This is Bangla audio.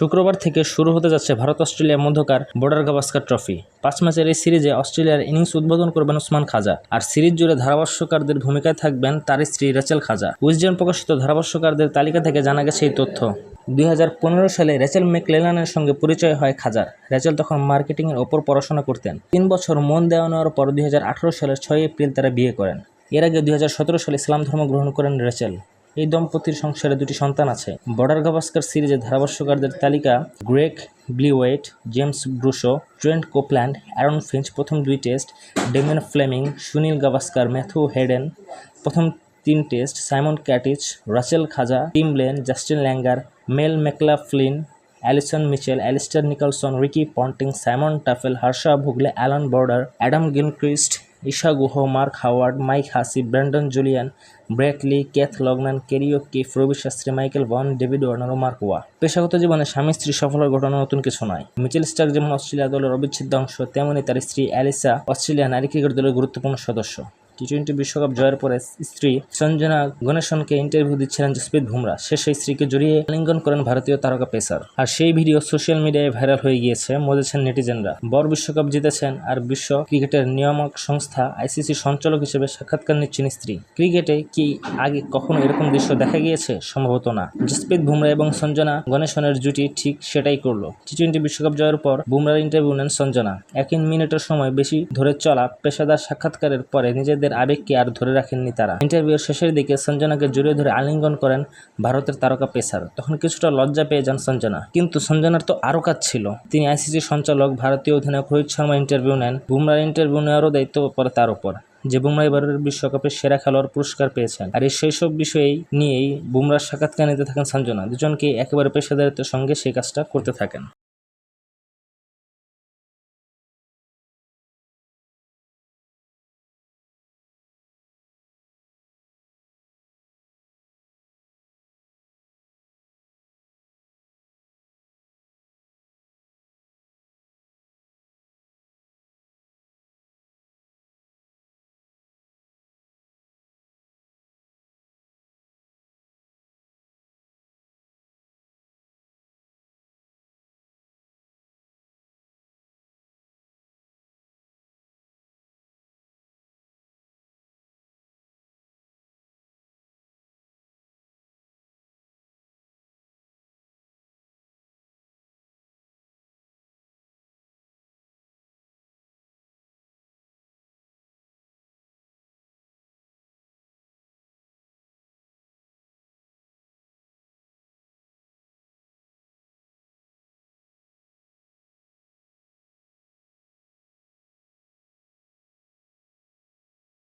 শুক্রবার থেকে শুরু হতে যাচ্ছে ভারত অস্ট্রেলিয়া মধ্যকার বর্ডার গাভাস্কার ট্রফি। পাঁচ ম্যাচের এই সিরিজে অস্ট্রেলিয়ার ইনিংস উদ্বোধন করবেন ওসমান খাজা। আর সিরিজ জুড়ে ধারাভাষ্যকারদের ভূমিকায় থাকবেন তার স্ত্রী রেচেল খাজা। উইজডেন প্রকাশিত ধারাভাষ্যকারদের তালিকা থেকে জানা গেছে এই তথ্য। দুই হাজার পনেরো সালে রেচেল মেকলেলানের সঙ্গে পরিচয় হয় খাজার। রেচেল তখন মার্কেটিংয়ের ওপর পড়াশোনা করতেন। তিন বছর মন দেওয়া নেওয়ার পর দুই হাজার আঠেরো সালের ছয় এপ্রিল তারা বিয়ে করেন। এর আগে দুই হাজার সতেরো সালে ইসলাম ধর্ম গ্রহণ করেন রেচেল। এই দম্পতির সংসারে দুটি সন্তান আছে। বর্ডার গাভাস্কার সিরিজে ধারাভাষ্যকারদের তালিকা Greg Blewett, James Brayshaw, Trent Copeland, Aaron Finch প্রথম দুই test, Damien Fleming, Sunil Gavaskar Matthew Hayden প্রথম তিন test, Simon Katich, Rachel Khawaja, Tim Lane, Justin Langer, Mel McLaughlin, Alison Mitchell, Alistair Nicholson, Ricky Ponting, Simon Taufel, Harsha Bhogle, Alan Border, Adam Gilchrist Isa Guha Mark Howard, Mike Hussey, Brandon Julian Brett Lee Kath Loughnan Kerry O'Keeffe Ravi Shastri, Michael Vaughan, David Warner ও মার্ক ওয়া পেশাগত জীবনে স্বামী, স্ত্রী সফলের ঘটনা নতুন কিছু নয়। মিচেল স্টার যেমন অস্ট্রেলিয়া দলের অবিচ্ছেদ্য অংশ, তেমনি তার স্ত্রী অ্যালিসা অস্ট্রেলিয়া নারী ক্রিকেট দলের গুরুত্বপূর্ণ সদস্য। টি টোয়েন্টি বিশ্বকাপ জয়ের পরে স্ত্রী সঞ্জনা গণেশনকে ইন্টারভিউ দিচ্ছিলেন জসপ্রীত বুমরা। শেষে স্ত্রীকে জড়িয়ে আলিঙ্গন করেন ভারতীয় তারকা পেসার। আর সেই ভিডিও সোশ্যাল মিডিয়ায় ভাইরাল হয়ে গিয়েছে মজেছেন নেটিজেনরা। বর বিশ্বকাপ জিতেছেন আর বিশ্ব ক্রিকেটের নিয়ামক সংস্থা আইসিসি সঞ্চালক হিসেবে সাক্ষাৎকার নিচ্ছেন স্ত্রী। ক্রিকেটে কি আগে কখনো এরকম দৃশ্য দেখা গিয়েছে? সম্ভবত না। জসপ্রীত বুমরা এবং সঞ্জনা গণেশনের জুটি ঠিক সেটাই করল। টি টোয়েন্টি বিশ্বকাপ জয়ের পর বুমরার ইন্টারভিউ নেন সঞ্জনা। একই মিনিটের সময় বেশি ধরে চলা পেশাদার সাক্ষাৎকারের পরে নিজেদের আবেগকে আর ধরে রাখেননি তারা। ইন্টারভিউর শেষের দিকে সঞ্জনাকে জড়িয়ে ধরে আলিঙ্গন করেন ভারতের তারকা পেসার। তখন কিছুটা লজ্জা পেয়ে যান সঞ্জনা। কিন্তু সঞ্জনার তো আরও কাজ ছিল। তিনি আইসিসি সঞ্চালক, ভারতীয় অধিনায়ক রোহিত শর্মা ইন্টারভিউ নেন। বুমরার ইন্টারভিউ নেওয়ারও দায়িত্ব পড়ে তার উপর যে বুমরা এবারের বিশ্বকাপে সেরা খেলোয়াড় পুরস্কার পেয়েছেন। আর এই সব বিষয়েই নিয়েই বুমরার সাক্ষাৎকার নিতে থাকেন সঞ্জনা। দুজনকে একেবারে পেশাদারিত্বের সঙ্গে সেই কাজটা করতে থাকেন।